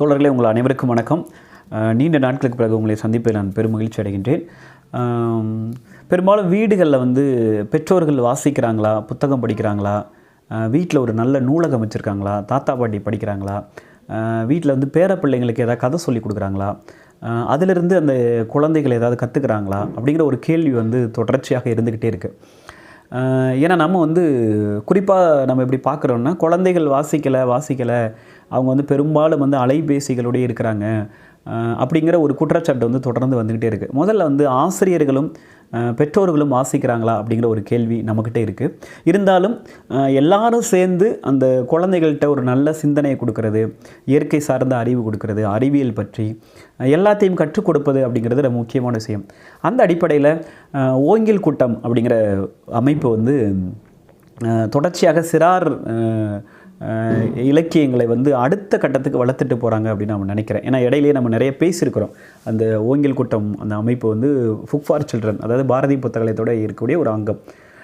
தோழர்களே உங்கள் அனைவருக்கும் வணக்கம். நீண்ட நாட்களுக்கு பிறகு உங்களை சந்திப்பை நான் பெரும் மகிழ்ச்சி அடைகின்றேன். பெரும்பாலும் வீடுகளில் வந்து பெற்றோர்கள் வாசிக்கிறாங்களா புத்தகம் படிக்கிறாங்களா வீட்டில் ஒரு நல்ல நூலகம் வச்சுருக்காங்களா தாத்தா பாட்டி படிக்கிறாங்களா வீட்டில் வந்து பேர பிள்ளைங்களுக்கு ஏதாவது கதை சொல்லி கொடுக்குறாங்களா அதிலிருந்து அந்த குழந்தைகள் ஏதாவது கற்றுக்குறாங்களா அப்படிங்கிற ஒரு கேள்வி வந்து தொடர்ச்சியாக இருந்துக்கிட்டே இருக்குது ஏன்னா நம்ம வந்து குறிப்பாக நம்ம எப்படி பார்க்குறோன்னா குழந்தைகள் வாசிக்கலை வாசிக்கலை அவங்க வந்து பெரும்பாலும் வந்து அலைபேசிகளோடய இருக்கிறாங்க. அப்படிங்கிற ஒரு குற்றச்சாட்டு வந்து தொடர்ந்து வந்துக்கிட்டே இருக்குது முதல்ல வந்து ஆசிரியர்களும் பெற்றோர்களும் வாசிக்கிறாங்களா அப்படிங்கிற ஒரு கேள்வி நம்மக்கிட்ட இருக்குது இருந்தாலும் எல்லாரும் சேர்ந்து அந்த குழந்தைகள்கிட்ட ஒரு நல்ல சிந்தனையை கொடுக்கறது இயற்கை சார்ந்த அறிவு கொடுக்கறது அறிவியல் பற்றி எல்லாத்தையும் கற்றுக் கொடுப்பது அப்படிங்கிறது ரொம்ப முக்கியமான விஷயம். அந்த அடிப்படையில் ஓங்கில் கூட்டம் அப்படிங்கிற அமைப்பு வந்து தொடர்ச்சியாக சிறார் இலக்கியங்களை வந்து அடுத்த கட்டத்துக்கு வளர்த்துட்டு போகிறாங்க அப்படின்னு நான் நினைக்கிறேன். ஏன்னா இடையிலேயே நம்ம நிறைய பேசியிருக்கிறோம். அந்த ஓங்கில் கூட்டம் அந்த அமைப்பு வந்து ஃபுக் ஃபார் சில்ட்ரன் அதாவது பாரதி புத்தகத்தோட இருக்கக்கூடிய ஒரு அங்கம்.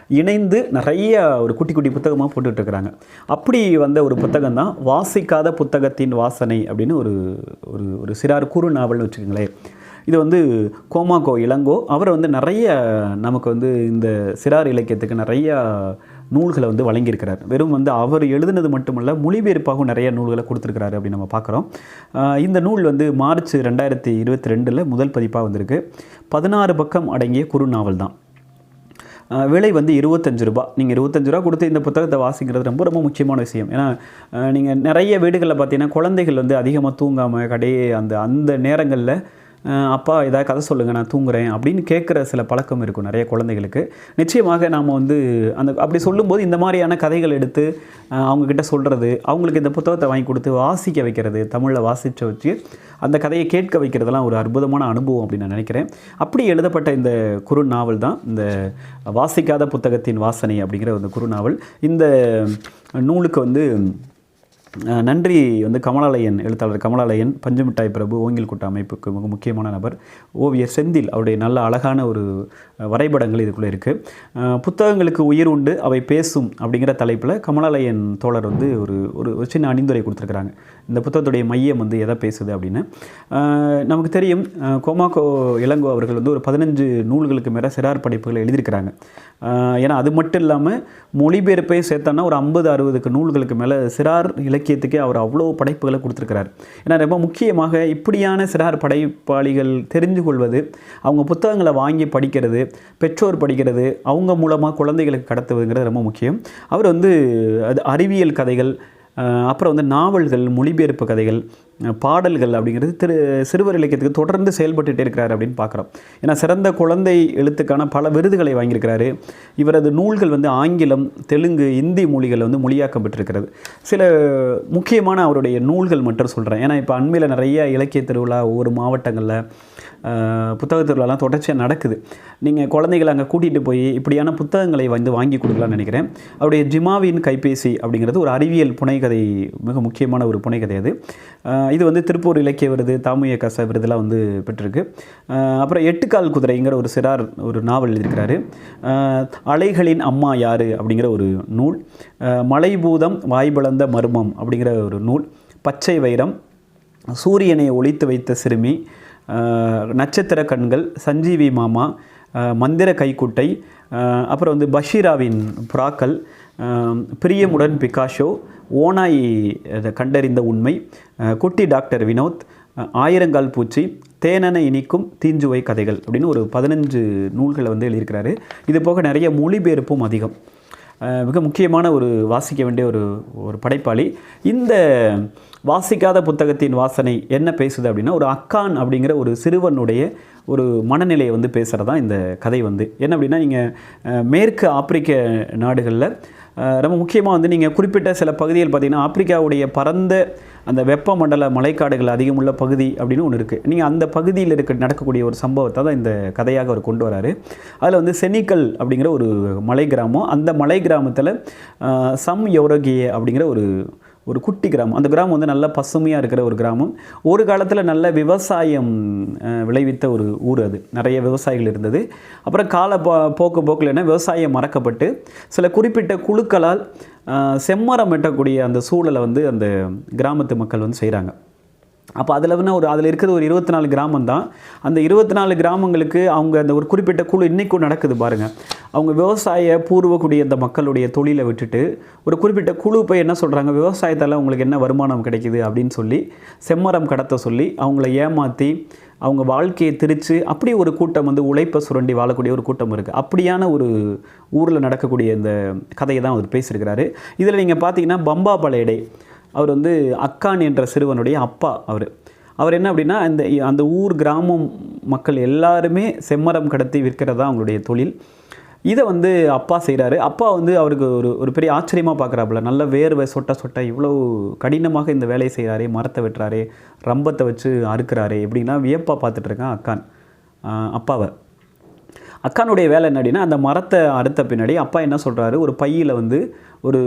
இணைந்து நிறைய ஒரு குட்டி குட்டி புத்தகமாக போட்டுட்ருக்குறாங்க. அப்படி வந்த ஒரு புத்தகம் தான் வாசிக்காத புத்தகத்தின் வாசனை அப்படின்னு ஒரு ஒரு ஒரு சிறார் குறு நாவல்னு வச்சுக்கோங்களேன். இது வந்து கோமாக்கோ இளங்கோ. அவர் வந்து நிறைய நமக்கு வந்து இந்த சிறார் இலக்கியத்துக்கு நிறையா நூல்களை வந்து வழங்கியிருக்கிறார். வெறும் வந்து அவர் எழுதுனது மட்டுமல்ல மொழிபெயர்ப்பாகவும் நிறைய நூல்களை கொடுத்துருக்கிறாரு அப்படின்னு நம்ம பார்க்குறோம். இந்த நூல் வந்து மார்ச் ரெண்டாயிரத்தி இருபத்தி ரெண்டில் முதல் பதிப்பாக வந்திருக்கு. பதினாறு பக்கம் அடங்கிய குறு நாவல் தான். விலை வந்து இருபத்தஞ்சு ரூபா. நீங்கள் இருபத்தஞ்சு ரூபா கொடுத்து இந்த புத்தகத்தை வாசிக்கிறது ரொம்ப ரொம்ப முக்கியமான விஷயம். ஏன்னா நீங்கள் நிறைய வீடுகளில் பார்த்தீங்கன்னா குழந்தைகள் வந்து அதிகமாக தூங்காமல் கடையே அந்த அந்த நேரங்களில் அப்பா ஏதாவது கதை சொல்லுங்கள் நான் தூங்குறேன் அப்படின்னு கேட்குற சில பழக்கம் இருக்கும் நிறைய குழந்தைகளுக்கு. நிச்சயமாக நாம் வந்து அந்த அப்படி சொல்லும்போது இந்த மாதிரியான கதைகள் எடுத்து அவங்கக்கிட்ட சொல்கிறது அவங்களுக்கு இந்த புத்தகத்தை வாங்கி கொடுத்து வாசிக்க வைக்கிறது தமிழில் வாசித்து வச்சு அந்த கதையை கேட்க வைக்கிறதெல்லாம் ஒரு அற்புதமான அனுபவம் அப்படின்னு நான் நினைக்கிறேன். அப்படி எழுதப்பட்ட இந்த குறு நாவல் தான் இந்த வாசிக்காத புத்தகத்தின் வாசனை அப்படிங்கிற அந்த குறு நாவல். இந்த நூலுக்கு வந்து நன்றி வந்து கமலாலயன் எழுத்தாளர் கமலாலயன் பஞ்சமிட்டாய் பிரபு ஓங்கில் கூட்ட அமைப்புக்கு மிக முக்கியமான நபர் ஓவியர் செந்தில் அவருடைய நல்ல அழகான ஒரு வரைபடங்கள் இதுக்குள்ளே இருக்குது புத்தகங்களுக்கு உயிர் உண்டு அவை பேசும் அப்படிங்கிற தலைப்பில் கமலாலயன் தோழர் வந்து ஒரு ஒரு ஒரு சின்ன அணிந்துரை கொடுத்துருக்குறாங்க. இந்த புத்தகத்துடைய மையம் வந்து எதை பேசுது அப்படின்னு. நமக்கு தெரியும் கோமாக்கோ இளங்கோ அவர்கள் வந்து ஒரு பதினஞ்சு நூல்களுக்கு மேலே சிறார் படைப்புகளை எழுதியிருக்கிறாங்க. ஏன்னா அது மட்டும் இல்லாமல் மொழிபெயர்ப்பை சேர்த்தோன்னா ஒரு ஐம்பது அறுபதுக்கு நூல்களுக்கு மேலே சிறார் இலக்கியத்துக்கே அவர் அவ்வளோ படைப்புகளை கொடுத்துருக்கிறார். ஏன்னா ரொம்ப முக்கியமாக இப்படியான சிறார் படைப்பாளிகள் தெரிந்து கொள்வது அவங்க புத்தகங்களை வாங்கி படிக்கிறது பெற்றோர் படிக்கிறது அவங்க மூலமாக குழந்தைகளுக்கு கடத்துவதுங்கிறது ரொம்ப முக்கியம். அவர் வந்து அது அறிவியல் கதைகள் அப்புறம் வந்து நாவல்கள் மொழிபெயர்ப்பு கதைகள் பாடல்கள் அப்படிங்கிறது திரு சிறுவர் இலக்கியத்துக்கு தொடர்ந்து செயல்பட்டுட்டே இருக்கிறார் அப்படின்னு பார்க்குறோம். ஏன்னா சிறந்த குழந்தை எழுத்துக்கான பல விருதுகளை வாங்கியிருக்கிறாரு. இவரது நூல்கள் வந்து ஆங்கிலம் தெலுங்கு இந்தி மொழிகள் வந்து மொழியாக்கம் பெற்றிருக்கிறது சில முக்கியமான அவருடைய நூல்கள் மட்டும் சொல்கிறேன் ஏன்னா இப்போ அண்மையில் நிறைய இலக்கிய திருவிழா ஒவ்வொரு மாவட்டங்களில் புத்தக திருவிழாலாம் தொடர்ச்சியாக நடக்குது. நீங்கள் குழந்தைகளை அங்கே கூட்டிகிட்டு போய் இப்படியான புத்தகங்களை வந்து வாங்கி கொடுக்கலாம்னு நினைக்கிறேன். அவருடைய ஜிமாவின் கைபேசி அப்படிங்கிறது ஒரு அறிவியல் புனைகதை மிக முக்கியமான ஒரு புனைகதை அது. இது வந்து திருப்பூர் இலக்கிய விருது தாமுய கச விருதுலாம் வந்து பெற்றிருக்கு. அப்புறம் எட்டுக்கால் குதிரைங்கிற ஒரு சிறார் ஒரு நாவல் எழுதியிருக்கிறாரு. அலைகளின் அம்மா யாரு அப்படிங்கிற ஒரு நூல். மலைபூதம் வாய்பளந்த மர்மம் அப்படிங்கிற ஒரு நூல். பச்சை வைரம் சூரியனை ஒழித்து வைத்த சிறுமி நட்சத்திர கண்கள் சஞ்சீவி மாமா மந்திர கைக்குட்டை அப்புறம் வந்து பஷீராவின் புறாக்கள் பிரியமுடன் பிகாஷோ ஓனாய் அதை கண்டறிந்த உண்மை குட்டி டாக்டர் வினோத் ஆயிரங்கால் பூச்சி தேனனை இனிக்கும் தீஞ்சுவை கதைகள் அப்படின்னு ஒரு பதினஞ்சு நூல்களை வந்து எழுதியிருக்கிறாரு. இது போக நிறைய மொழிபெயர்ப்பும் அதிகம். மிக முக்கியமான ஒரு வாசிக்க வேண்டிய ஒரு ஒரு படைப்பாளி. இந்த வாசிக்காத புத்தகத்தின் வாசனை என்ன பேசுது அப்படின்னா ஒரு அக்கான் அப்படிங்கிற ஒரு சிறுவனுடைய ஒரு மனநிலையை வந்து பேசுகிறது தான் இந்த கதை வந்து. என்ன அப்படின்னா நீங்கள் மேற்கு ஆப்பிரிக்க நாடுகளில் ரொம்ப முக்கியமாக வந்து நீங்கள் குறிப்பிட்ட சில பகுதிகள் பார்த்தீங்கன்னா ஆப்பிரிக்காவுடைய பரந்த அந்த வெப்பமண்டல மலைக்காடுகள் அதிகமுள்ள பகுதி அப்படின்னு ஒன்று இருக்குது நீங்கள் அந்த பகுதியில் இருக்க நடக்கக்கூடிய ஒரு சம்பவத்தை தான் இந்த கதையாக அவர் கொண்டு வராரு. அதில் வந்து செனிக்கல் அப்படிங்கிற ஒரு மலை கிராமம் அந்த மலை கிராமத்தில் சம் யோரகியே அப்படிங்கிற ஒரு ஒரு குட்டி கிராமம். அந்த கிராமம் வந்து நல்ல பசுமையாக இருக்கிற ஒரு கிராமம். ஒரு காலத்தில் நல்ல விவசாயம் விளைவித்த ஒரு ஊர் அது. நிறைய விவசாயிகள் இருந்தது. அப்புறம் கால போ போக்கு போக்கில் என்ன விவசாயம் மறக்கப்பட்டு சில குறிப்பிட்ட குழுக்களால் செம்மரம் வெட்டக்கூடிய அந்த சூழலை வந்து அந்த கிராமத்து மக்கள் வந்து செய்கிறாங்க அப்போ அதில் வந்து ஒரு அதில் இருக்கிறது ஒரு இருபத்தி நாலு கிராமம் தான். அந்த இருபத்தி நாலு கிராமங்களுக்கு அவங்க அந்த ஒரு குறிப்பிட்ட குழு இன்றைக்கும் நடக்குது பாருங்கள் அவங்க விவசாய பூர்வக்குடி அந்த மக்களுடைய தொழிலை விட்டுட்டு ஒரு குறிப்பிட்ட குழு போய் என்ன சொல்கிறாங்க விவசாயத்தால் அவங்களுக்கு என்ன வருமானம் கிடைக்குது அப்படின்னு சொல்லி செம்மரம் கடத்த சொல்லி அவங்கள ஏமாற்றி அவங்க வாழ்க்கையை திரித்து அப்படி ஒரு கூட்டம் வந்து உழைப்பை சுரண்டி வாழக்கூடிய ஒரு கூட்டம் இருக்குது அப்படியான ஒரு ஊரில் நடக்கக்கூடிய இந்த கதையை தான் அவர் பேசியிருக்கிறாரு. இதில் நீங்கள் பார்த்தீங்கன்னா பம்பா பழையடை அவர் வந்து அக்கான் என்ற சிறுவனுடைய அப்பா அவர். அவர் என்ன அப்படின்னா அந்த அந்த ஊர் கிராமம் மக்கள் எல்லாருமே செம்மரம் கடத்தி விற்கிறதா அவங்களுடைய தொழில். இதை வந்து அப்பா செய்கிறாரு அப்பா வந்து அவருக்கு ஒரு ஒரு பெரிய ஆச்சரியமாக பார்க்குறாப்புல நல்ல வேர்வை சொட்ட சொட்ட இவ்வளோ கடினமாக இந்த வேலையை செய்கிறாரே மரத்தை வெட்டுறாரே ரம்பத்தை வச்சு அறுக்கிறாரே எப்படின்னா வியப்பாக பார்த்துட்ருக்கான் அக்கான் அப்பாவை. அக்கானுடைய வேலை என்ன அப்படின்னா அந்த மரத்தை அறுத்த பின்னாடி அப்பா என்ன சொல்கிறாரு ஒரு பையில் வந்து ஒரு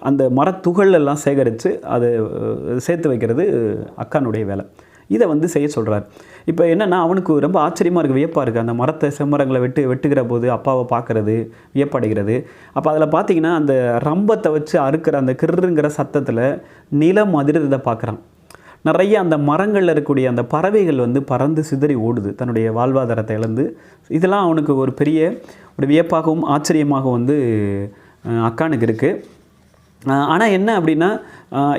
அந்த மரத்துகள் எல்லாம் சேகரித்து அதை சேர்த்து வைக்கிறது அக்கானுடைய வேலை. இதை வந்து செய்ய சொல்கிறார் இப்போ என்னென்னா அவனுக்கு ரொம்ப ஆச்சரியமாக இருக்குது வியப்பாக இருக்குது அந்த மரத்தை செம்மரங்களை வெட்டு வெட்டுகிற போது அப்பாவை பார்க்குறது வியப்படைகிறது. அப்போ அதில் பார்த்தீங்கன்னா அந்த ரம்பத்தை வச்சு அறுக்கிற அந்த கிருங்கிற சத்தத்தில் நிலம் அதிர்றதை பார்க்குறான் நிறைய அந்த மரங்களில் இருக்கக்கூடிய அந்த பறவைகள் வந்து பறந்து சிதறி ஓடுது. தன்னுடைய வாழ்வாதாரத்தை இழந்து. இதெல்லாம் அவனுக்கு ஒரு பெரிய ஒரு வியப்பாகவும் ஆச்சரியமாகவும் வந்து அக்கானுக்கு இருக்குது ஆனால் என்ன அப்படின்னா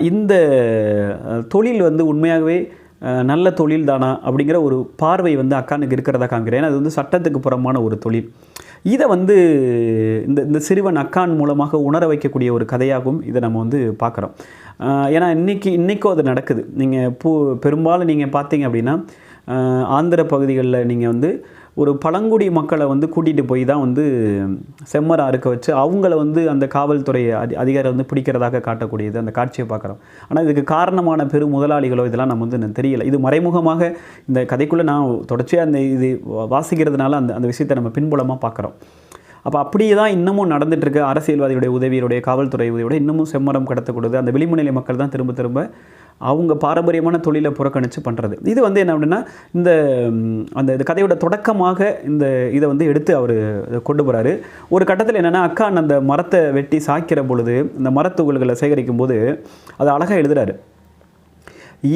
இந்த தொழில் வந்து உண்மையாகவே நல்ல தொழில் தானா அப்படிங்கிற ஒரு பார்வை வந்து அக்கானுக்கு இருக்கிறதா காமிக்கிறேன் ஏன்னா அது வந்து சட்டத்துக்கு புறமான ஒரு தொழில். இதை வந்து இந்த இந்த சிறுவன் அக்கான் மூலமாக உணர வைக்கக்கூடிய ஒரு கதையாகவும் இதை நம்ம வந்து பார்க்குறோம். ஏன்னா இன்னைக்கு இன்றைக்கும் அது நடக்குது. நீங்கள் பூ பெரும்பாலும் நீங்கள் பார்த்தீங்க அப்படின்னா ஆஹ், ஆந்திர பகுதிகளில் நீங்கள் வந்து ஒரு பழங்குடி மக்களை வந்து கூட்டிகிட்டு போய் தான் வந்து செம்மரம் அறுக்க வச்சு அவங்கள வந்து அந்த காவல்துறை அதி அதிகாரம் வந்து பிடிக்கிறதாக காட்டக்கூடியது. அந்த காட்சியை பார்க்குறோம். ஆனால் இதுக்கு காரணமான பெரும் முதலாளிகளோ இதெல்லாம் நம்ம வந்து தெரியல. இது மறைமுகமாக இந்த கதைக்குள்ளே நான் தொடர்ச்சியாக அந்த இது வா- வாசிக்கிறதுனால அந்த அந்த விஷயத்தை நம்ம பின்புலமாக பார்க்குறோம். அப்போ அப்படியே தான் இன்னமும் நடந்துகிட்ருக்கு அரசியல்வாதியுடைய உதவியுடைய காவல்துறை உதவியோட இன்னமும் செம்மரம் கடத்தக்கூடாது அந்த விளிம்புநிலை மக்கள் தான் திரும்ப திரும்ப அவங்க பாரம்பரியமான தொழிலை புறக்கணித்து பண்ணுறது இது வந்து என்ன அப்படின்னா இந்த அந்த இது கதையோட தொடக்கமாக இந்த இதை வந்து எடுத்து அவர் கொண்டு போகிறாரு ஒரு கட்டத்தில் என்னென்னா அக்கான் அந்த மரத்தை வெட்டி சாய்க்கிற பொழுது இந்த மரத்துகள்களை சேகரிக்கும் போது அதை அழகாக எழுதுறாரு.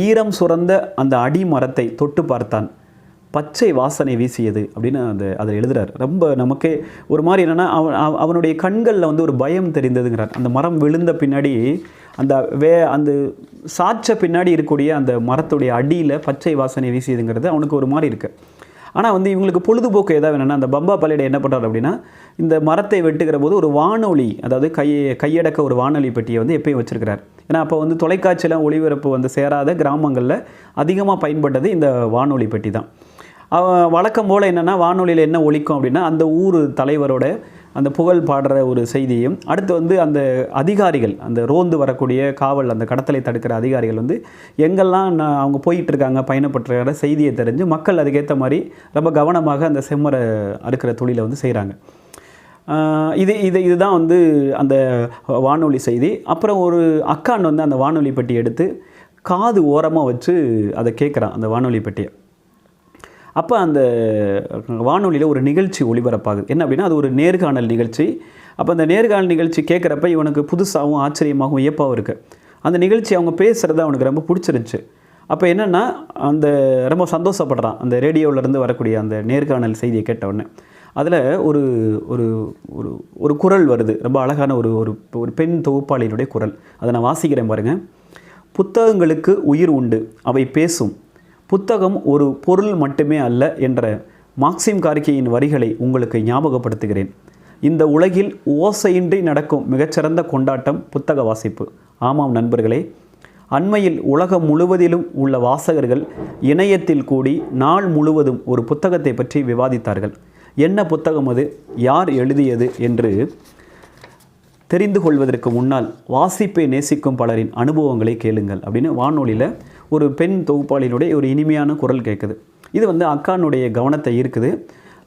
ஈரம் சுரந்த அந்த அடி மரத்தை தொட்டு பார்த்தான். பச்சை வாசனை வீசியது அப்படின்னு அந்த அதில் எழுதுகிறார் ரொம்ப நமக்கே ஒரு மாதிரி என்னென்னா அவன் அவனுடைய கண்களில் வந்து ஒரு பயம் தெரிந்ததுங்கிறார். அந்த மரம் விழுந்த பின்னாடி அந்த வே அந்த சாச்ச பின்னாடி இருக்கக்கூடிய அந்த மரத்துடைய அடியில் பச்சை வாசனை வீசியதுங்கிறது அவனுக்கு ஒரு மாதிரி இருக்கு. ஆனால் வந்து இவங்களுக்கு பொழுதுபோக்கு ஏதாவது வேணும்னா அந்த பம்பா பள்ளியிட என்ன பண்ணுறாரு அப்படின்னா இந்த மரத்தை வெட்டுகிற போது ஒரு வானொலி அதாவது கை கையடக்க ஒரு வானொலி பெட்டியை வந்து எப்பயும் வச்சுருக்கிறார். ஏன்னா அப்போ வந்து தொலைக்காட்சியெலாம் ஒளிபரப்பு வந்து சேராத கிராமங்களில் அதிகமாக பயன்பட்டது இந்த வானொலி பெட்டி தான். வழக்கம் போல் என்னென்னா வானொலியில் என்ன ஒழிக்கும் அப்படின்னா அந்த ஊர் தலைவரோட அந்த புகழ் பாடுற ஒரு செய்தியும் அடுத்து வந்து அந்த அதிகாரிகள் அந்த ரோந்து வரக்கூடிய காவல் அந்த கடத்தலை தடுக்கிற அதிகாரிகள் வந்து எங்கெல்லாம் நான் அவங்க போயிட்டு இருக்காங்க பயணப்பட்டுருக்கிற செய்தியை தெரிஞ்சு மக்கள் அதுக்கேற்ற மாதிரி ரொம்ப கவனமாக அந்த செம்மரை அறுக்கிற தொழிலை வந்து செய்கிறாங்க இது இது இதுதான் வந்து அந்த வானொலி செய்தி. அப்புறம் ஒரு அக்கான் வந்து அந்த வானொலி பெட்டி எடுத்து காது ஓரமாக வச்சு அதை கேட்குறான் அந்த வானொலி பெட்டியை. அப்போ அந்த வானொலியில் ஒரு நிகழ்ச்சி ஒளிபரப்பாகுது. என்ன அப்படின்னா அது ஒரு நேர்காணல் நிகழ்ச்சி. அப்போ அந்த நேர்காணல் நிகழ்ச்சி கேட்குறப்ப இவனுக்கு புதுசாகவும் ஆச்சரியமாகவும் வியப்பாகவும் இருக்குது அந்த நிகழ்ச்சி அவங்க பேசுகிறது அவனுக்கு ரொம்ப பிடிச்சிருந்துச்சு. அப்போ என்னென்னா அந்த ரொம்ப சந்தோஷப்படுறான். அந்த ரேடியோவிலேருந்து வரக்கூடிய அந்த நேர்காணல் செய்தியை கேட்டவுடனே அதில் ஒரு ஒரு ஒரு ஒரு குரல் வருது. ரொம்ப அழகான ஒரு ஒரு ஒரு பெண் தொகுப்பாளியினுடைய குரல். அதை நான் வாசிக்கிறேன் பாருங்கள் புத்தகங்களுக்கு உயிர் உண்டு. அவை பேசும். புத்தகம் ஒரு பொருள் மட்டுமே அல்ல என்ற மார்க்சிம் கார்கியின் வரிகளை உங்களுக்கு ஞாபகப்படுத்துகிறேன். இந்த உலகில் ஓசையின்றி நடக்கும் மிகச்சிறந்த கொண்டாட்டம் புத்தக வாசிப்பு. ஆமாம் நண்பர்களே அண்மையில் உலகம் முழுவதிலும் உள்ள வாசகர்கள் இணையத்தில் கூடி நாள் முழுவதும் ஒரு புத்தகத்தை பற்றி விவாதித்தார்கள். என்ன புத்தகம் அது? யார் எழுதியது? என்று தெரிந்து கொள்வதற்கு முன்னால் வாசிப்பை நேசிக்கும் பலரின் அனுபவங்களை கேளுங்கள் அப்படின்னு வானொலியில் ஒரு பெண் தொகுப்பாளினுடைய ஒரு இனிமையான குரல் கேட்குது இது வந்து அக்கானுடைய கவனத்தை ஈர்க்குது.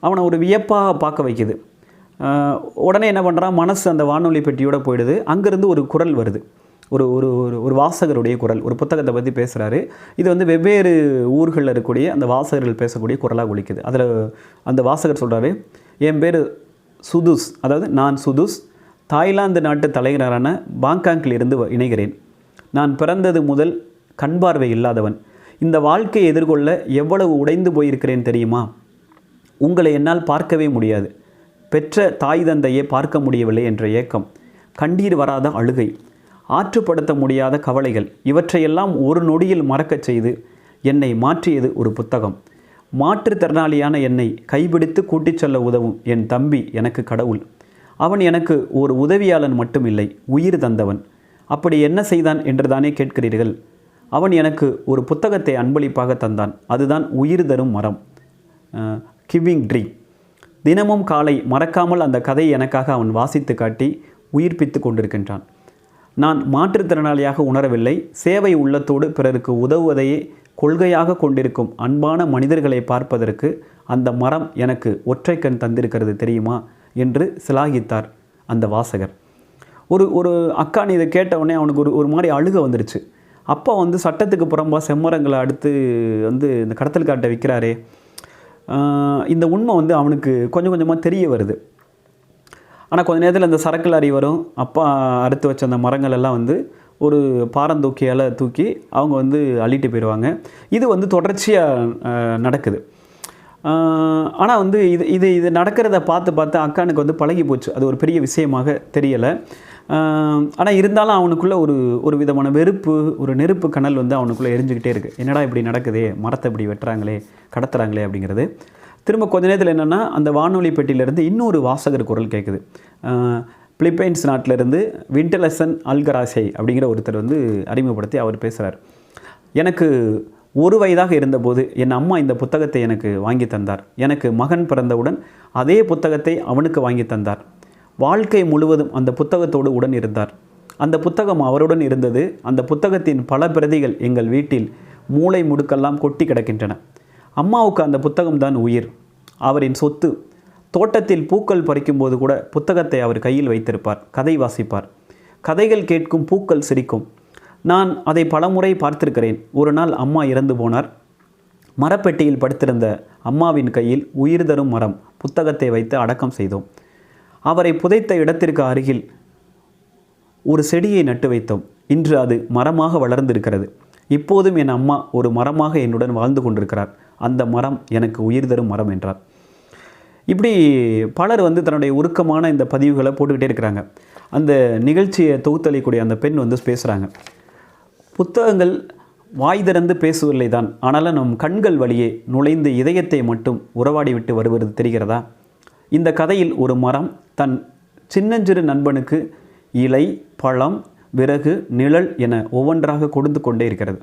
அவனை ஒரு வியப்பாக பார்க்க வைக்குது. உடனே என்ன பண்ணுறான் மனசு அந்த வானொலி பெட்டியோடு போயிடுது. அங்கேருந்து ஒரு குரல் வருது. ஒரு ஒரு ஒரு ஒரு வாசகருடைய குரல். ஒரு புத்தகத்தை பற்றி பேசுகிறாரு இது வந்து வெவ்வேறு ஊர்களில் இருக்கக்கூடிய அந்த வாசகர்கள் பேசக்கூடிய குரலாக ஒழிக்குது அதில் அந்த வாசகர் சொல்கிறாரு என் பேர் சுதுஸ். அதாவது நான் சுதுஸ். தாய்லாந்து நாட்டு தலைநகரான பாங்காங்கில் இருந்து இணைகிறேன். நான் பிறந்தது முதல் கண்பார்வை இல்லாதவன். இந்த வாழ்க்கையை எதிர்கொள்ள எவ்வளவு உடைந்து போயிருக்கிறேன் தெரியுமா? உங்களை என்னால் பார்க்கவே முடியாது. பெற்ற தாய் தந்தையே பார்க்க முடியவில்லை என்ற ஏக்கம். கண்டீர் வராத அழுகை. ஆற்றுப்படுத்த முடியாத கவலைகள். இவற்றையெல்லாம் ஒரு நொடியில் மறக்கச் செய்து என்னை மாற்றியது ஒரு புத்தகம். மாற்றுத்திறனாளியான என்னை கைபிடித்து கூட்டிச் செல்ல உதவும் என் தம்பி எனக்கு கடவுள். அவன் எனக்கு ஒரு உதவியாளன் மட்டும் இல்லை உயிர் தந்தவன். அப்படி என்ன செய்தான் என்று தானே கேட்கிறீர்கள்? அவன் எனக்கு ஒரு புத்தகத்தை அன்பளிப்பாக தந்தான் அதுதான் உயிர் தரும் மரம். Giving tree. தினமும் காலை மறக்காமல் அந்த கதையை எனக்காக அவன் வாசித்து காட்டி உயிர்ப்பித்து கொண்டிருக்கின்றான். நான் மாற்றுத்திறனாளியாக உணரவில்லை சேவை உள்ளத்தோடு பிறருக்கு உதவுவதையே கொள்கையாக கொண்டிருக்கும் அன்பான மனிதர்களை பார்ப்பதற்கு அந்த மரம் எனக்கு ஒற்றை கண் தந்திருக்கிறது தெரியுமா? என்று சிலாகித்தார் அந்த வாசகர். ஒரு ஒரு அக்கான் இதை கேட்ட உடனே அவனுக்கு ஒரு ஒரு மாதிரி அழுக வந்துருச்சு. அப்பா வந்து சட்டத்துக்கு புறம்பாக செம்மரங்களை அடுத்து வந்து இந்த கடத்தல் காட்டை விற்கிறாரே. இந்த உண்மை வந்து அவனுக்கு கொஞ்சம் கொஞ்சமாக தெரிய வருது. ஆனால் கொஞ்ச நேரத்தில் அந்த சரக்கு லாரி வரும். அப்பா அறுத்து வச்ச அந்த மரங்கள் எல்லாம் வந்து ஒரு பாரந்தூக்கியால் தூக்கி அவங்க வந்து அள்ளிட்டு போயிடுவாங்க இது வந்து தொடர்ச்சியாக நடக்குது. ஆனால் வந்து இது இது இது நடக்கிறத பார்த்து பார்த்து அக்கானுக்கு வந்து பழகி போச்சு. அது ஒரு பெரிய விஷயமாக தெரியலை. ஆனால் இருந்தாலும் அவனுக்குள்ளே ஒரு ஒரு விதமான வெறுப்பு ஒரு நெருப்பு கனல் வந்து அவனுக்குள்ளே எரிஞ்சுக்கிட்டே இருக்குது என்னடா இப்படி நடக்குதே? மரத்தை இப்படி வெட்டுறாங்களே? கடத்துறாங்களே? அப்படிங்கிறது. திரும்ப கொஞ்ச நேரத்தில் என்னென்னா அந்த வானொலி பெட்டியிலேருந்து இன்னொரு வாசகர் குரல் கேட்குது பிலிப்பைன்ஸ் நாட்டிலேருந்து விண்டலசன் அல்கராசை அப்படிங்கிற ஒருத்தர் வந்து அறிமுகப்படுத்தி அவர் பேசுகிறார் எனக்கு ஒரு வயதாக இருந்தபோது என் அம்மா இந்த புத்தகத்தை எனக்கு வாங்கி தந்தார். எனக்கு மகன் பிறந்தவுடன் அதே புத்தகத்தை அவனுக்கு வாங்கி தந்தார். வாழ்க்கை முழுவதும் அந்த புத்தகத்தோடு உடன் இருந்தார். அந்த புத்தகம் அவருடன் இருந்தது. அந்த புத்தகத்தின் பல பிரதிகள் எங்கள் வீட்டில் மூளை முடுக்கெல்லாம் கொட்டி கிடக்கின்றன. அம்மாவுக்கு அந்த புத்தகம்தான் உயிர். அவரின் சொத்து. தோட்டத்தில் பூக்கள் பறிக்கும்போது கூட புத்தகத்தை அவர் கையில் வைத்திருப்பார். கதை வாசிப்பார். கதைகள் கேட்கும் பூக்கள் சிரிக்கும். நான் அதை பலமுறை பார்த்திருக்கிறேன். ஒரு நாள் அம்மா இறந்து போனார். மரப்பெட்டியில் படுத்திருந்த அம்மாவின் கையில் உயிர் தரும் மரம் புத்தகத்தை வைத்து அடக்கம் செய்தோம். அவரை புதைத்த இடத்திற்கு அருகில் ஒரு செடியை நட்டு வைத்தோம். இன்று அது மரமாக வளர்ந்திருக்கிறது. இப்போதும் என் அம்மா ஒரு மரமாக என்னுடன் வாழ்ந்து கொண்டிருக்கிறார். அந்த மரம் எனக்கு உயிர் தரும் மரம் என்றார். இப்படி பலர் வந்து தன்னுடைய உருக்கமான இந்த பதிவுகளை போட்டுக்கிட்டே இருக்கிறாங்க. அந்த நிகழ்ச்சியை தொகுத்தளிக்கூடிய அந்த பெண் வந்து பேசுகிறாங்க புத்தகங்கள் வாய் திறந்து பேசுவதில்லை தான் ஆனாலும் நம் கண்கள் வழியே நுழைந்து இதயத்தை மட்டும் உறவாடி விட்டு வருவது தெரிகிறதா? இந்த கதையில் ஒரு மரம் தன் சின்னஞ்சிறு நண்பனுக்கு இலை பழம் விறகு நிழல் என ஒவ்வொன்றாக கொடுத்து கொண்டே இருக்கிறது.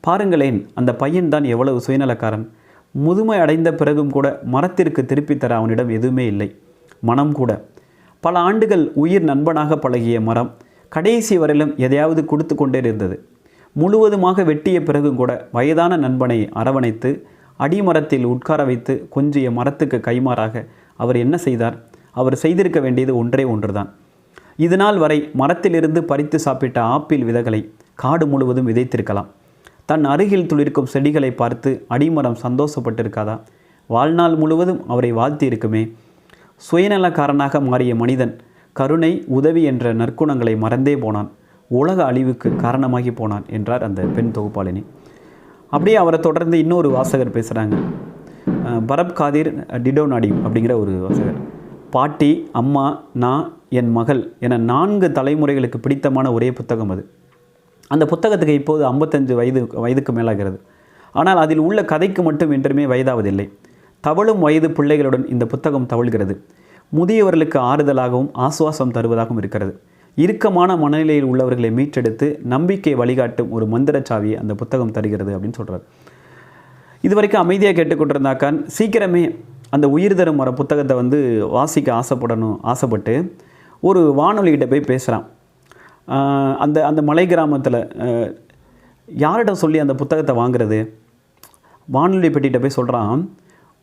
பாருங்களேன் அந்த பையன்தான் எவ்வளவு சுயநலக்காரன். முதுமை அடைந்த பிறகும் கூட மரத்திற்கு திருப்பித் தர அவனிடம் எதுவுமே இல்லை. மனம் கூட. பல ஆண்டுகள் உயிர் நண்பனாக பழகிய மரம் கடைசி வரையிலும் எதையாவது கொடுத்து கொண்டே இருந்தது. முழுவதுமாக வெட்டிய பிறகும் கூட வயதான நண்பனை அரவணைத்து அடிமரத்தில் உட்கார வைத்து கொஞ்சிய மரத்துக்கு கைமாறாக அவர் என்ன செய்தார்? அவர் செய்திருக்க வேண்டியது ஒன்றே ஒன்றுதான். இதுநாள் வரை மரத்திலிருந்து பறித்து சாப்பிட்ட ஆப்பிள் விதைகளை காடு முழுவதும் விதைத்திருக்கலாம். தன் அருகில் துளிர்க்கும் செடிகளை பார்த்து அடிமரம் சந்தோஷப்பட்டிருக்காதா? வாழ்நாள் முழுவதும் அவரை வாழ்த்தி இருக்குமே சுயநலக்காரனாக மாறிய மனிதன் கருணை உதவி என்ற நற்குணங்களை மறந்தே போனான். உலக அழிவுக்கு காரணமாகி போனான் என்றார் அந்த பெண் தொகுப்பாளினி. அப்படியே அவரை தொடர்ந்து இன்னொரு வாசகர் பேசுகிறாங்க பரப் காதிர் டிடோ நாடியும் அப்படிங்கிற ஒரு வாசகர். பாட்டி அம்மா நான் என் மகள் என நான்கு தலைமுறைகளுக்கு பிடித்தமான ஒரே புத்தகம் அது. அந்த புத்தகத்துக்கு இப்போது ஐம்பத்தஞ்சு வயது வயதுக்கு மேலாகிறது. ஆனால் அதில் உள்ள கதைக்கு மட்டும் என்றுமே வயதாவதில்லை. தவழும் வயது பிள்ளைகளுடன் இந்த புத்தகம் தவழ்கிறது. முதியவர்களுக்கு ஆறுதலாகவும் ஆசுவாசம் தருவதாகவும் இருக்கிறது. இறுக்கமான மனநிலையில் உள்ளவர்களை மீட்டெடுத்து நம்பிக்கை வழிகாட்டும் ஒரு மந்திரச்சாவியை அந்த புத்தகம் தருகிறது அப்படின்னு சொல்கிறார் இது வரைக்கும் அமைதியாக கேட்டுக்கொண்டிருந்தாக்கான் சீக்கிரமே அந்த உயிர் தரும் வர புத்தகத்தை வந்து வாசிக்க ஆசைப்படணும் ஆசைப்பட்டு ஒரு வானொலிகிட்ட போய் பேசுகிறான் அந்த அந்த மலை கிராமத்தில் யாரிடம் சொல்லி அந்த புத்தகத்தை வாங்குறது? வானொலி பெட்டிகிட்ட போய் சொல்கிறான்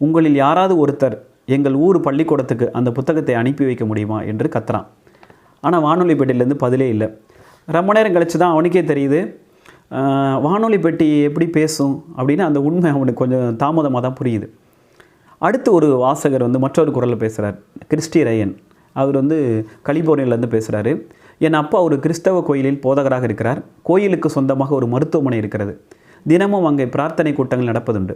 உங்களில் யாராவது ஒருத்தர் எங்கள் ஊர் பள்ளிக்கூடத்துக்கு அந்த புத்தகத்தை அனுப்பி வைக்க முடியுமா என்று கத்துறான். ஆனால் வானொலி பெட்டியிலேருந்து பதிலே இல்லை. ரொம்ப நேரம் கழித்து தான் அவனுக்கே தெரியுது வானொலி பெட்டி எப்படி பேசும்? அப்படின்னு அந்த உண்மை அவனுக்கு கொஞ்சம் தாமதமாக தான் புரியுது. அடுத்து ஒரு வாசகர் வந்து மற்றொரு குரலில் பேசுகிறார் கிறிஸ்டி ரயன். அவர் வந்து கலிபோர்னியாலேருந்து பேசுகிறாரு என் அப்பா ஒரு கிறிஸ்தவ கோயிலில் போதகராக இருக்கிறார். கோயிலுக்கு சொந்தமாக ஒரு மருத்துவமனை இருக்கிறது. தினமும் அங்கே பிரார்த்தனை கூட்டங்கள் நடப்பதுண்டு.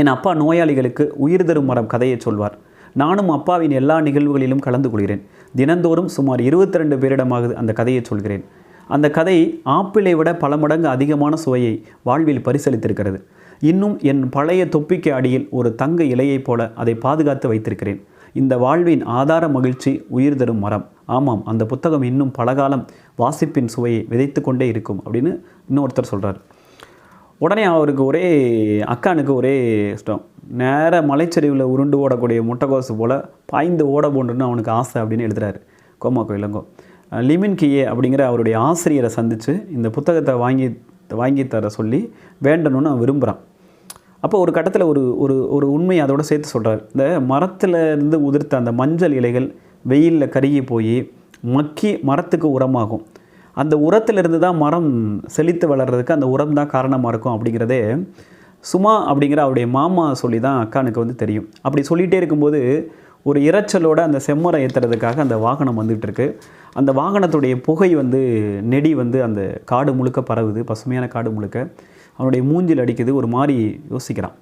என் அப்பா நோயாளிகளுக்கு உயிர் தரும் மரம் கதையை சொல்வார். நானும் அப்பாவின் எல்லா நிகழ்வுகளிலும் கலந்து கொள்கிறேன். தினந்தோறும் சுமார் இருபத்தி ரெண்டு பேரிடமாக அந்த கதையை சொல்கிறேன். அந்த கதை ஆப்பிளை விட பல மடங்கு அதிகமான சுவையை வாழ்வில் பரிசளித்திருக்கிறது. இன்னும் என் பழைய தொப்பிக்கு அடியில் ஒரு தங்க இலையைப் போல அதை பாதுகாத்து வைத்திருக்கிறேன். இந்த வாழ்வின் ஆதார மகிழ்ச்சி உயிர் தரும் மரம். ஆமாம் அந்த புத்தகம் இன்னும் பலகாலம் வாசிப்பின் சுவையை விதைத்து கொண்டே இருக்கும் அப்படின்னு இன்னொருத்தர் சொல்கிறார் உடனே அவருக்கு ஒரே அக்கானுக்கு ஒரே இஷ்டம். நேர மலைச்சரிவில் உருண்டு ஓடக்கூடிய முட்டைக்கோசு போல் பாய்ந்து ஓட போண்டுன்னு அவனுக்கு ஆசை அப்படின்னு எழுதுறாரு. கோமா கோயிலங்கோ. லிமின் கியே அப்படிங்கிற அவருடைய ஆசிரியரை சந்தித்து இந்த புத்தகத்தை வாங்கி வாங்கி தர சொல்லி வேண்டணும்னு அவன் விரும்புகிறான் அப்போ ஒரு கட்டத்தில் ஒரு ஒரு ஒரு உண்மையை அதோட சேர்த்து சொல்கிறார் இந்த மரத்தில் இருந்து உதிர்த்த அந்த மஞ்சள் இலைகள் வெயிலில் கருகி போய் மக்கி மரத்துக்கு உரமாகும். அந்த உரத்திலிருந்து தான் மரம் செழித்து வளர்கிறதுக்கு அந்த உரம் தான் காரணமாக இருக்கும் அப்படிங்கிறதே சுமா அப்படிங்கிற அவருடைய மாமா சொல்லி தான் அக்கானுக்கு வந்து தெரியும். அப்படி சொல்லிகிட்டே இருக்கும்போது ஒரு இரைச்சலோட அந்த செம்மரம் ஏற்றுறதுக்காக அந்த வாகனம் வந்துகிட்டு இருக்கு. அந்த வாகனத்துடைய புகை வந்து நெடி வந்து அந்த காடு முழுக்க பரவுது பசுமையான காடு முழுக்க. அவனுடைய மூஞ்சில் அடிக்குது ஒரு மாதிரி யோசிக்கிறான்.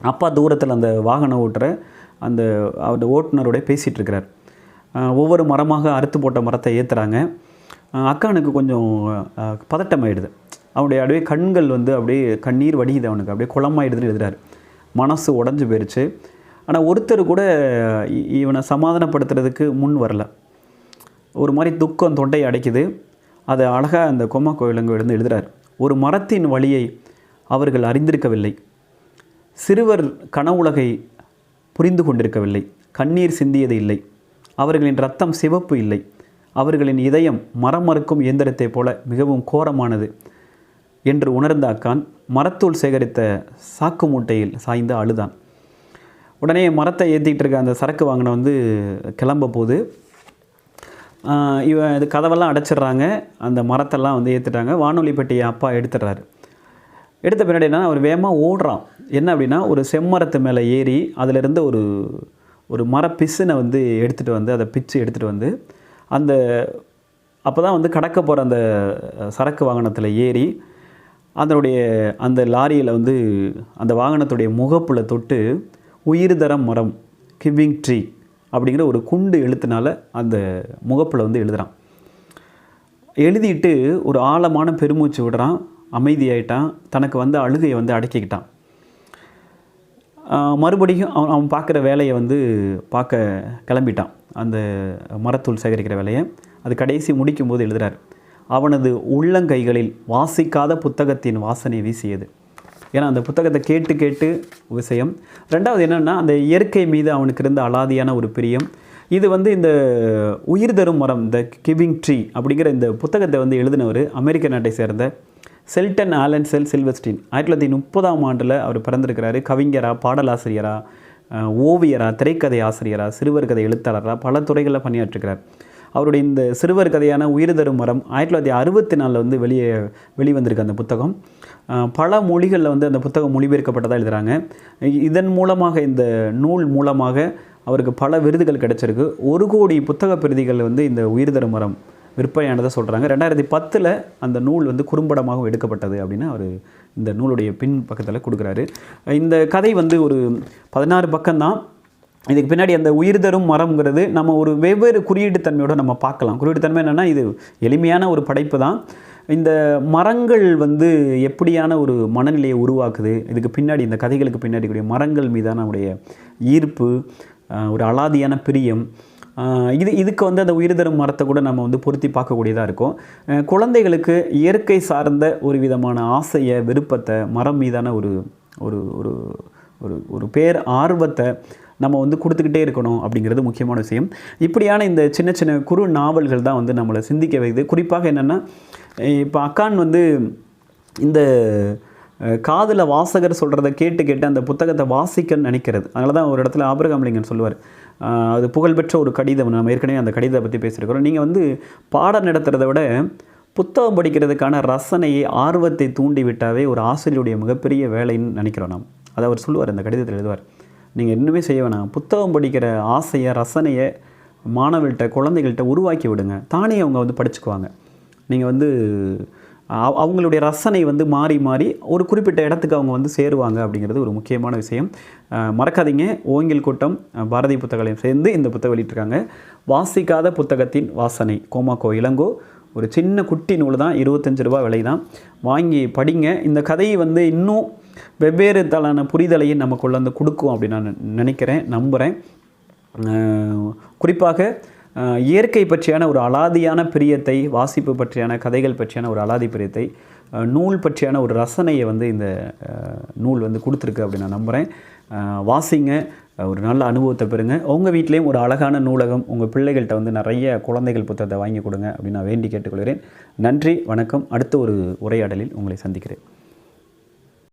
அப்பா தூரத்தில் அந்த வாகனம் ஓட்டுற அந்த அவருடைய ஓட்டுநரோட பேசிகிட்டு இருக்கிறார். ஒவ்வொரு மரமாக அறுத்து போட்ட மரத்தை ஏற்றுறாங்க அக்கானுக்கு கொஞ்சம் பதட்டம் பதட்டமாயிடுது. அவனுடைய அப்படியே கண்கள் வந்து அப்படியே கண்ணீர் வடியுது அவனுக்கு. அப்படியே குளமாயிடுதுன்னு எழுதுறாரு. மனசு உடஞ்சி போயிடுச்சு ஆனால் ஒருத்தர் கூட இவனை சமாதானப்படுத்துறதுக்கு முன் வரல. ஒரு மாதிரி துக்கம் தொண்டை அடைக்குது. அதை அழகாக அந்த கொம்மா கோயிலங்க எழுந்து எழுதுறார். ஒரு மரத்தின் வழியை அவர்கள் அறிந்திருக்கவில்லை. சிறுவர் கனவுலகை புரிந்து கொண்டிருக்கவில்லை. கண்ணீர் சிந்தியது இல்லை. அவர்களின் ரத்தம் சிவப்பு இல்லை. அவர்களின் இதயம் மரம் மறுக்கும் இயந்திரத்தைப் போல மிகவும் கோரமானது என்று உணர்ந்த அக்கான் மரத்தூள் சேகரித்த சாக்கு மூட்டையில் சாய்ந்து அழுதான். உடனே மரத்தை ஏற்றிக்கிட்டு இருக்க அந்த சரக்கு வாங்கின வந்து கிளம்ப போது இவன் இது கதவெல்லாம் அடைச்சிடுறாங்க. அந்த மரத்தெல்லாம் வந்து ஏற்றுட்டாங்க வானொலி பெட்டியை அப்பா எடுத்துடுறாரு. எடுத்த பின்னாடி என்ன அவர் வேகமாக ஓடுறான். என்ன அப்படின்னா ஒரு செம்மரத்து மேலே ஏறி அதிலிருந்து ஒரு ஒரு மர பிசுனை வந்து எடுத்துகிட்டு வந்து அதை பிச்சு எடுத்துகிட்டு வந்து அந்த அப்போ தான் வந்து கடக்க போகிற அந்த சரக்கு வாகனத்தில் ஏறி அதனுடைய அந்த லாரியில் வந்து அந்த வாகனத்துடைய முகப்பில் தொட்டு உயிர் தரம் மரம் கிவிங் ட்ரீ அப்படிங்கிற ஒரு குண்டு எழுத்துனால அந்த முகப்பில் வந்து எழுதுகிறான் எழுதிட்டு ஒரு ஆழமான பெருமூச்சு விடுறான் அமைதியாயிட்டான் தனக்கு வந்து அழுகையை வந்து அடக்கிக்கிட்டான். மறுபடியும் அவன் அவன் பார்க்குற வேலையை வந்து பார்க்க கிளம்பிட்டான். அந்த மரத்தூள் சேகரிக்கிற வேலையை அது கடைசி முடிக்கும்போது எழுதுறார். அவனது உள்ளங்கைகளில் வாசிக்காத புத்தகத்தின் வாசனை வீசியது. ஏன்னா அந்த புத்தகத்தை கேட்டு கேட்டு விஷயம். ரெண்டாவது என்னென்னா அந்த இயற்கை மீது அவனுக்கு இருந்த அலாதியான ஒரு பிரியம். இது வந்து இந்த உயிர் தரும் மரம் இந்த கிவிங் ட்ரீ அப்படிங்கிற இந்த புத்தகத்தை வந்து எழுதினவர் அமெரிக்க நாட்டை சேர்ந்த செல்டன் ஆலன் செல் சில்வஸ்டின். ஆயிரத்தி தொள்ளாயிரத்தி முப்பதாம் ஆண்டில் அவர் பிறந்திருக்கிறாரு. கவிஞராக பாடலாசிரியராக ஓவியராக ஓவியரா திரைக்கதை ஆசிரியராக சிறுவர் கதை எழுத்தாளராக பல துறைகளில் பணியாற்றிருக்கிறார். அவருடைய இந்த சிறுவர் கதையான உயிர் தரும் மரம் ஆயிரத்தி தொள்ளாயிரத்தி அறுபத்தி நாலில் வந்து வெளியே வெளிவந்திருக்கு அந்த புத்தகம். பல மொழிகளில் வந்து அந்த புத்தகம் மொழிபெயர்க்கப்பட்டதாக எழுதுகிறாங்க இதன் மூலமாக இந்த நூல் மூலமாக அவருக்கு பல விருதுகள் கிடைச்சிருக்கு. ஒரு கோடி புத்தக பிரதிகள் வந்து இந்த உயிர் தரும் மரம் விற்பனையானதை சொல்கிறாங்க ரெண்டாயிரத்தி பத்தில் அந்த நூல் வந்து குறும்படமாகவும் எடுக்கப்பட்டது அப்படின்னு அவர் இந்த நூலுடைய பின் பக்கத்தில் கொடுக்குறாரு. இந்த கதை வந்து ஒரு பதினாறு பக்கம்தான். இதுக்கு பின்னாடி அந்த உயிர் தரும் மரம்ங்கிறது நம்ம ஒரு வெவ்வேறு குறியீட்டு தன்மையோடு நம்ம பார்க்கலாம். குறியீட்டு தன்மை என்னென்னா இது எளிமையான ஒரு படைப்பு தான் இந்த மரங்கள் வந்து எப்படியான ஒரு மனநிலையை உருவாக்குது? இதுக்கு பின்னாடி இந்த கதைகளுக்கு பின்னாடி கூடிய மரங்கள் மீதான உடைய ஈர்ப்பு ஒரு அலாதியான பிரியம் இது இதுக்கு வந்து அந்த உயிர் தரும் மரத்தை கூட நம்ம வந்து பொருத்தி பார்க்கக்கூடியதாக இருக்கும். குழந்தைகளுக்கு இயற்கை சார்ந்த ஒரு விதமான ஆசையை விருப்பத்தை மரம் மீதான ஒரு ஒரு ஒரு ஒரு ஒரு பேர் ஆர்வத்தை நம்ம வந்து கொடுத்துக்கிட்டே இருக்கணும் அப்படிங்கிறது முக்கியமான விஷயம். இப்படியான இந்த சின்ன சின்ன குறு நாவல்கள் தான் வந்து நம்மளை சிந்திக்க வைக்குது. குறிப்பாக என்னென்னா இப்போ அக்கான் வந்து இந்த காதில் வாசகர் சொல்கிறத கேட்டு கேட்டு அந்த புத்தகத்தை வாசிக்கன்னு நினைக்கிறது. அதனால தான் ஒரு இடத்துல ஆபிரகாம் லிங்கன் சொல்லுவார். அது புகழ்பெற்ற ஒரு கடிதம். நம்ம ஏற்கனவே அந்த கடிதத்தை பற்றி பேசியிருக்கிறோம். நீங்கள் வந்து பாடம் நடத்துகிறத விட புத்தகம் படிக்கிறதுக்கான ரசனையை ஆர்வத்தை தூண்டி விட்டாவே ஒரு ஆசிரியருடைய மிகப்பெரிய வேலைன்னு நினைக்கிறோம் நாம். அதை அவர் சொல்லுவார் அந்த கடிதத்தில் எழுதுவார். நீங்கள் இன்னுமே செய்ய வேணாம். புத்தகம் படிக்கிற ஆசையை ரசனையை மாணவர்கள்ட்ட குழந்தைகள்கிட்ட உருவாக்கி விடுங்க. தானே அவங்க வந்து படிச்சுக்குவாங்க. நீங்கள் வந்து அவங்களுடைய ரசனை வந்து மாறி மாறி ஒரு குறிப்பிட்ட இடத்துக்கு அவங்க வந்து சேருவாங்க அப்படிங்கிறது ஒரு முக்கியமான விஷயம். மறக்காதீங்க. ஓங்கில் கூட்டம் பாரதி புத்தகங்களையும் சேர்ந்து இந்த புத்தகம் வெளியிட்டிருக்காங்க. வாசிக்காத புத்தகத்தின் வாசனை கோமாக்கோ இளங்கோ. ஒரு சின்ன குட்டி நூல் தான் இருபத்தஞ்சு ரூபா விலை தான். வாங்கி படிங்க. இந்த கதையை வந்து இன்னும் வெவ்வேறு தலான புரிதலையும் நமக்குள்ள வந்து கொடுக்கும் அப்படின்னு நான் நினைக்கிறேன் நம்புகிறேன் குறிப்பாக இயற்கை பற்றியான ஒரு அலாதியான பிரியத்தை வாசிப்பு பற்றியான கதைகள் பற்றியான ஒரு அலாதி பிரியத்தை நூல் பற்றியான ஒரு ரசனையை வந்து இந்த நூல் வந்து கொடுத்துருக்கு அப்படின்னு நான் நம்புகிறேன் வாசிங்க ஒரு நல்ல அனுபவத்தை பெறுங்க. உங்கள் வீட்லேயும் ஒரு அழகான நூலகம் உங்கள் பிள்ளைகள்கிட்ட வந்து நிறைய குழந்தைகள் புத்தகத்தை வாங்கி கொடுங்க அப்படின்னு நான் வேண்டி கேட்டுக்கொள்கிறேன். நன்றி வணக்கம். அடுத்த ஒரு உரையாடலில் உங்களை சந்திக்கிறேன்.